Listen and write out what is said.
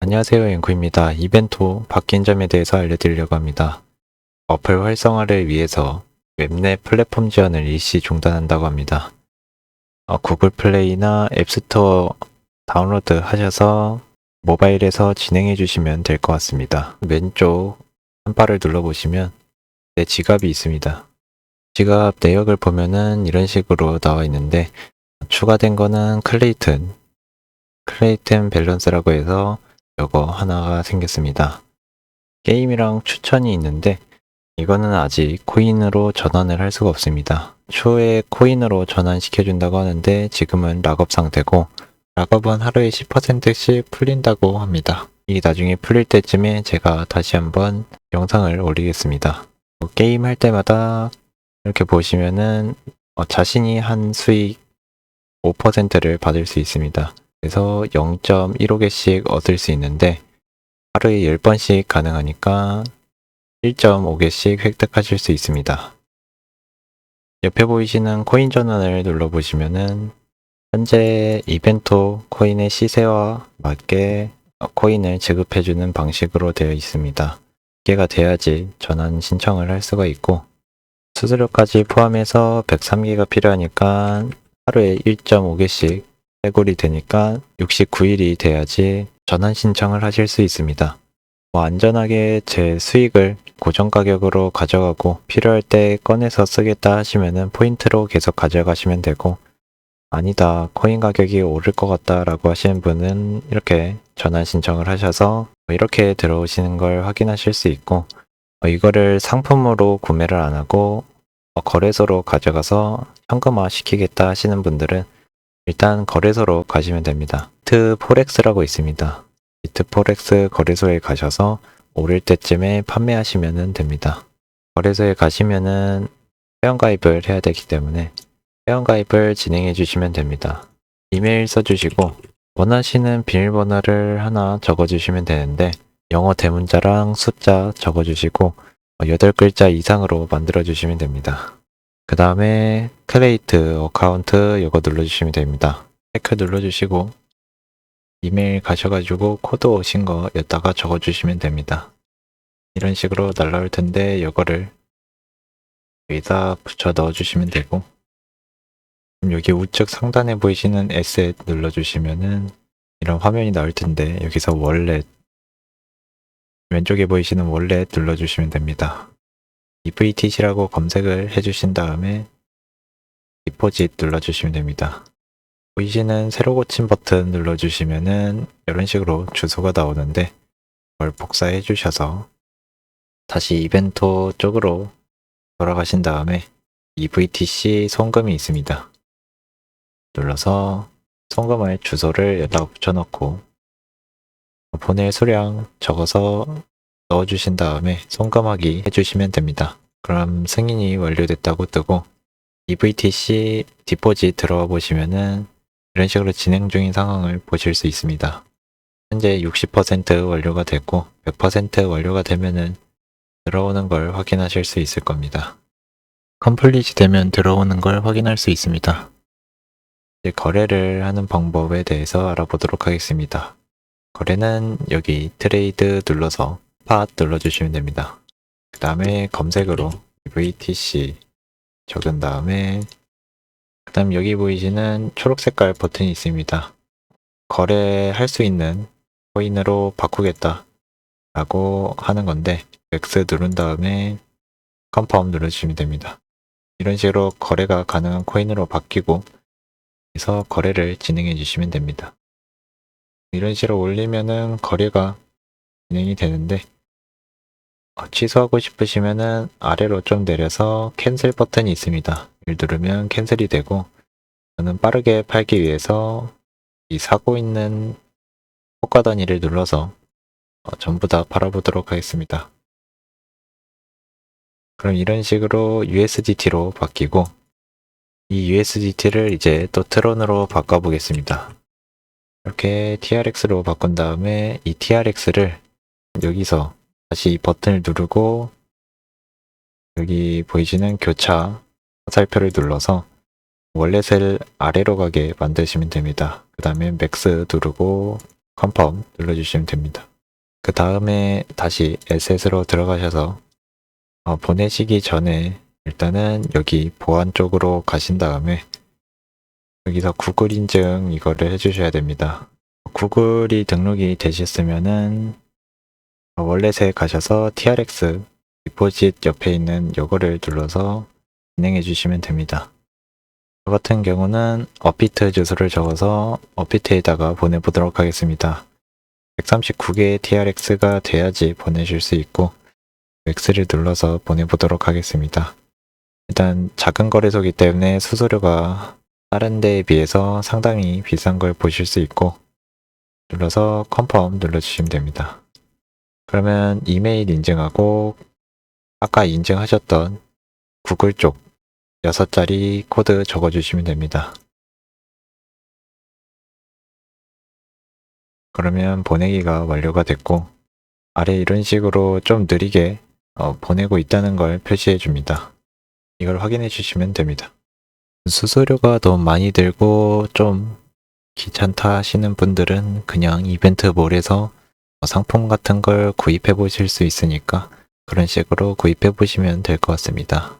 안녕하세요 앵쿠입니다. 이벤토 바뀐 점에 대해서 알려드리려고 합니다. 어플 활성화를 위해서 웹내 플랫폼 지원을 일시 중단한다고 합니다. 어, 구글 플레이나 앱스토어 다운로드 하셔서 모바일에서 진행해 주시면 될 것 같습니다. 왼쪽 한 바를 눌러보시면 내 지갑이 있습니다. 지갑 내역을 보면은 이런 식으로 나와 있는데 추가된 거는 클레이튼 클레이튼 밸런스라고 해서 요거 하나가 생겼습니다. 게임이랑 추천이 있는데 이거는 아직 코인으로 전환을 할 수가 없습니다. 추후에 코인으로 전환시켜준다고 하는데 지금은 락업 상태고 락업은 하루에 10%씩 풀린다고 합니다. 이 나중에 풀릴 때쯤에 제가 다시 한번 영상을 올리겠습니다. 뭐 게임 할 때마다 이렇게 보시면은 어, 자신이 한 수익 5%를 받을 수 있습니다. 그래서 0.15개씩 얻을 수 있는데 하루에 10번씩 가능하니까 1.5개씩 획득하실 수 있습니다. 옆에 보이시는 코인 전환을 눌러보시면은 현재 이벤토 코인의 시세와 맞게 코인을 지급해주는 방식으로 되어 있습니다. 이게가 돼야지 전환 신청을 할 수가 있고 수수료까지 포함해서 103개가 필요하니까 하루에 1.5개씩 해골이 되니까 69일이 돼야지 전환 신청을 하실 수 있습니다. 뭐 안전하게 제 수익을 고정 가격으로 가져가고 필요할 때 꺼내서 쓰겠다 하시면은 포인트로 계속 가져가시면 되고 아니다 코인 가격이 오를 것 같다 라고 하시는 분은 이렇게 전환 신청을 하셔서 뭐 이렇게 들어오시는 걸 확인하실 수 있고 어, 이거를 상품으로 구매를 안 하고 어, 거래소로 가져가서 현금화 시키겠다 하시는 분들은 일단 거래소로 가시면 됩니다. 비트 포렉스라고 있습니다. 비트 포렉스 거래소에 가셔서 오를 때쯤에 판매하시면 됩니다. 거래소에 가시면은 회원가입을 해야 되기 때문에 회원가입을 진행해 주시면 됩니다. 이메일 써주시고 원하시는 비밀번호를 하나 적어주시면 되는데 영어 대문자랑 숫자 적어주시고 8글자 이상으로 만들어 주시면 됩니다. 그 다음에 크레이트 어카운트 이거 눌러주시면 됩니다. 체크 눌러주시고 이메일 가셔가지고 코드 오신 거 여기다가 적어주시면 됩니다. 이런 식으로 날라올 텐데 이거를 여기다 붙여 넣어주시면 되고 여기 우측 상단에 보이시는 에셋 눌러주시면은 이런 화면이 나올 텐데 여기서 월렛 왼쪽에 보이시는 월렛 눌러주시면 됩니다. EVTC라고 검색을 해주신 다음에 디포짓 눌러주시면 됩니다. 보이시는 새로 고침 버튼 눌러주시면은 이런 식으로 주소가 나오는데 그걸 복사해 주셔서 다시 이벤토 쪽으로 돌아가신 다음에 EVTC 송금이 있습니다. 눌러서 송금할 주소를 여기다가 붙여넣고 보낼 수량 적어서 넣어주신 다음에 송금하기 해주시면 됩니다. 그럼 승인이 완료됐다고 뜨고 EVTC 디포짓 들어가 보시면은 이런 식으로 진행 중인 상황을 보실 수 있습니다. 현재 60% 완료가 됐고 100% 완료가 되면은 들어오는 걸 확인하실 수 있을 겁니다. 컴플릿이 되면 들어오는 걸 확인할 수 있습니다. 이제 거래를 하는 방법에 대해서 알아보도록 하겠습니다. 거래는 여기 트레이드 눌러서 팟 눌러주시면 됩니다. 그 다음에 검색으로 VTC 적은 다음에 그 다음 여기 보이시는 초록 색깔 버튼이 있습니다. 거래할 수 있는 코인으로 바꾸겠다 라고 하는 건데 X 누른 다음에 컨펌 눌러주시면 됩니다. 이런 식으로 거래가 가능한 코인으로 바뀌고 그래서 거래를 진행해 주시면 됩니다. 이런 식으로 올리면은 거래가 진행이 되는데 어, 취소하고 싶으시면은 아래로 좀 내려서 캔슬 버튼이 있습니다. 이를 누르면 캔슬이 되고 저는 빠르게 팔기 위해서 이 사고 있는 효과 단위를 눌러서 어, 전부 다 팔아보도록 하겠습니다. 그럼 이런 식으로 USDT로 바뀌고 이 USDT를 이제 또 트론으로 바꿔보겠습니다. 이렇게 TRX로 바꾼 다음에 이 TRX를 여기서 다시 이 버튼을 누르고 여기 보이시는 교차 화살표를 눌러서 월렛을 아래로 가게 만드시면 됩니다. 그 다음에 맥스 누르고 컨펌 눌러주시면 됩니다. 그 다음에 다시 SS로 들어가셔서 어, 보내시기 전에 일단은 여기 보안 쪽으로 가신 다음에 여기서 구글 인증 이거를 해주셔야 됩니다. 구글이 등록이 되셨으면은 어, 월렛에 가셔서 TRX 디포짓 옆에 있는 요거를 눌러서 진행해 주시면 됩니다. 저 같은 경우는 어피트 주소를 적어서 어피트에다가 보내보도록 하겠습니다. 139개의 TRX가 돼야지 보내실 수 있고 X를 눌러서 보내보도록 하겠습니다. 일단 작은 거래소이기 때문에 수수료가 다른 데에 비해서 상당히 비싼 걸 보실 수 있고 눌러서 컨펌 눌러주시면 됩니다. 그러면 이메일 인증하고 아까 인증하셨던 구글 쪽 6자리 코드 적어주시면 됩니다. 그러면 보내기가 완료가 됐고 아래 이런 식으로 좀 느리게 어, 보내고 있다는 걸 표시해 줍니다. 이걸 확인해 주시면 됩니다. 수수료가 너무 많이 들고 좀 귀찮다 하시는 분들은 그냥 이벤트 몰에서 상품 같은 걸 구입해 보실 수 있으니까 그런 식으로 구입해 보시면 될 것 같습니다.